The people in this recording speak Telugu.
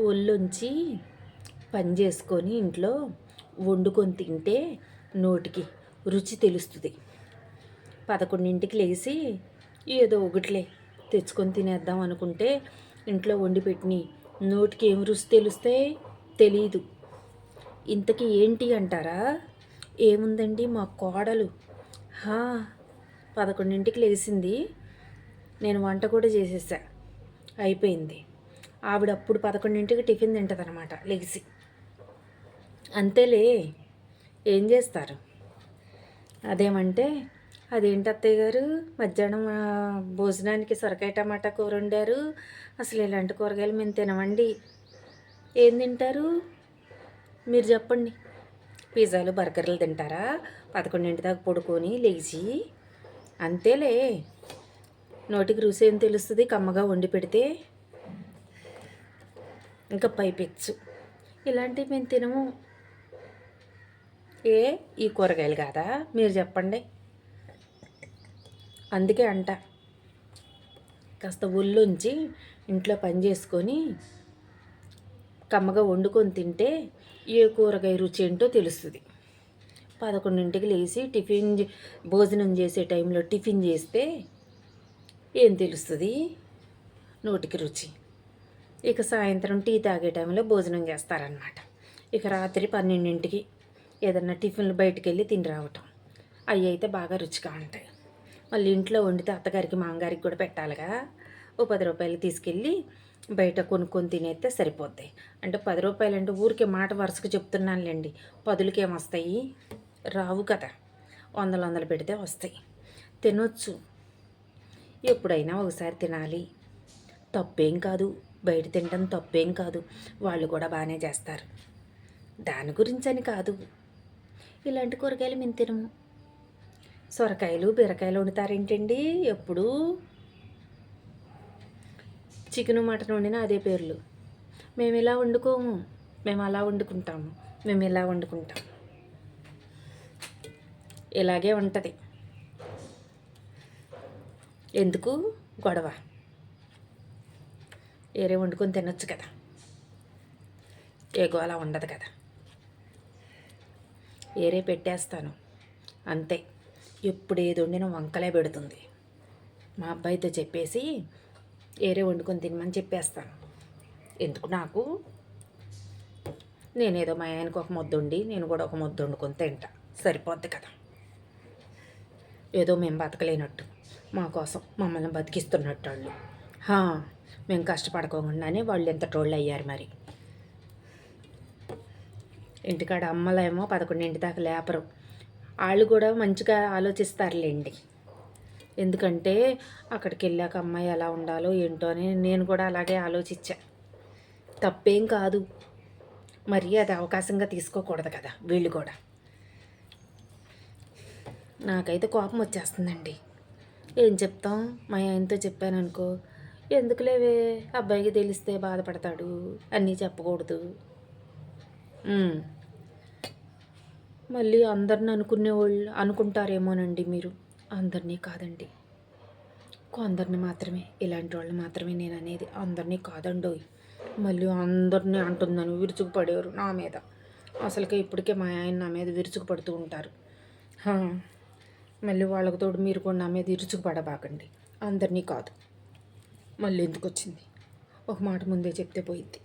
ఒళ్ళొంచి పని చేసుకొని ఇంట్లో వండుకొని తింటే నోటికి రుచి తెలుస్తుంది. పదకొండింటికి లేచి ఏదో ఒకటిలే తెచ్చుకొని తినేద్దాం అనుకుంటే ఇంట్లో వండి పెట్టిని నోటికి ఏం రుచి తెలుస్తే తెలియదు ఇంతకీ ఏంటి అంటారా? ఏముందండి మా కోడలు? హా పదకొండింటికి లేచింది నేను వంట కూడా చేసేసా. అయిపోయింది. ఆవిడ అప్పుడు పదకొండింటికి టిఫిన్ తింటుంది అనమాట లెగిసి అంతేలే ఏం చేస్తారు? అదేమంటే అదేంటి అత్తయ్య గారు మధ్యాహ్నం భోజనానికి సొరకాయ టమాటా కూర వండారు అసలు ఇలాంటి కూరగాయలు మేము తినమండి. ఏం తింటారు? మీరు చెప్పండి. పిజ్జాలు బర్గర్లు తింటారా? పదకొండింటి దాకా పడుకొని లేచి. అంతేలే నోటికి రుచి ఏం తెలుస్తుంది? కమ్మగా వండి పెడితే ఇంకా పైపెచ్చు. ఇలాంటివి మేము తినము. ఏ ఈ కూరగాయలు కాదా? మీరు చెప్పండి. అందుకే అంట. కాస్త ఒళ్ళుంచి ఇంట్లో పని చేసుకొని కమ్మగా వండుకొని తింటే ఏ కూరగాయ రుచి ఏంటో తెలుస్తుంది. పదకొండింటికి లేచి టిఫిన్ భోజనం చేసే టైంలో టిఫిన్ చేస్తే ఏం తెలుస్తుంది? నోటికి రుచి. ఇక సాయంత్రం టీ తాగే టైంలో భోజనం చేస్తారనమాట ఇక రాత్రి పన్నెండింటికి ఏదన్నా టిఫిన్లు బయటికి వెళ్ళి తిని రావటం. అవి అయితే బాగా రుచిగా ఉంటాయి. మళ్ళీ ఇంట్లో వండితే అత్తగారికి మామగారికి కూడా పెట్టాలిగా ఓ పది రూపాయలు తీసుకెళ్ళి బయట కొనుక్కొని తినేస్తే సరిపోద్ది. అంటే పది రూపాయలు అంటే ఊరికే మాట వరుసకు చెప్తున్నానులేండి. పదులకి ఏమొస్తాయి రావు కదా. వందలు వందలు పెడితే వస్తాయి. తినొచ్చు. ఎప్పుడైనా ఒకసారి తినాలి. తప్పేం కాదు. బయట తినడం తప్పేం కాదు. వాళ్ళు కూడా బాగానే చేస్తారు. దాని గురించి అని కాదు. ఇలాంటి కూరగాయలు మేము తినము. సొరకాయలు బీరకాయలు వండుతారేంటండి? ఎప్పుడు చికెన్ మటన్ వండిన అదే పేర్లు. మేము ఇలా వండుకోము. మేము అలా వండుకుంటాము. మేము ఇలా వండుకుంటాం ఇలాగే ఉంటుంది. ఎందుకు? గొడవ. వేరే వండుకొని తినొచ్చు కదా. ఏగో అలా ఉండదు కదా. వేరే పెట్టేస్తాను. అంతే. ఎప్పుడు ఏది వండిన వంకలే పెడుతుంది. మా అబ్బాయితో చెప్పేసి వేరే వండుకొని తినమని చెప్పేస్తాను. ఎందుకు నాకు? నేనేదో మా ఆయనకు ఒక ముద్ద వండి నేను కూడా ఒక ముద్ద వండుకొని తింటా. సరిపోద్ది కదా. ఏదో మేము బతకలేనట్టు. మా కోసం మమ్మల్ని బతికిస్తున్నట్టు వాళ్ళు. మేము కష్టపడకోకుండానే వాళ్ళు ఎంత ట్రోళ్ళు అయ్యారు మరి. ఇంటికాడ అమ్మలేమో పదకొండింటి దాకా లేపరు. వాళ్ళు కూడా మంచిగా ఆలోచిస్తారులేండి. ఎందుకంటే అక్కడికి వెళ్ళాక అమ్మాయి ఎలా ఉండాలో ఏంటో అని నేను కూడా అలాగే ఆలోచించా. తప్పేం కాదు. మరి అది అవకాశంగా తీసుకోకూడదు కదా వీళ్ళు కూడా. నాకైతే కోపం వచ్చేస్తుందండి ఏం చెప్తాం? మా ఆయనతో చెప్పాను అనుకో ఎందుకులేవే? అబ్బాయికి తెలిస్తే బాధపడతాడు. అన్నీ చెప్పకూడదు. మళ్ళీ అందరిని అనుకునే వాళ్ళు అనుకుంటారేమోనండి మీరు. అందరినీ కాదండి. కొందరిని మాత్రమే. ఇలాంటి వాళ్ళు మాత్రమే నేను అనేది అందరినీ కాదండోయ్. మళ్ళీ అందరినీ అంటుందని విరుచుకుపడేవారు నా మీద. అసలుకే ఇప్పటికే మా ఆయన నా మీద విరుచుకుపడుతూ ఉంటారు. మళ్ళీ వాళ్ళకు తోడు మీరు కూడా నా మీద విరుచుకుపడబాకండి. అందరినీ కాదు. మళ్ళీ ఎందుకు వచ్చింది ఒక మాట ముందే చెప్తే పోయింది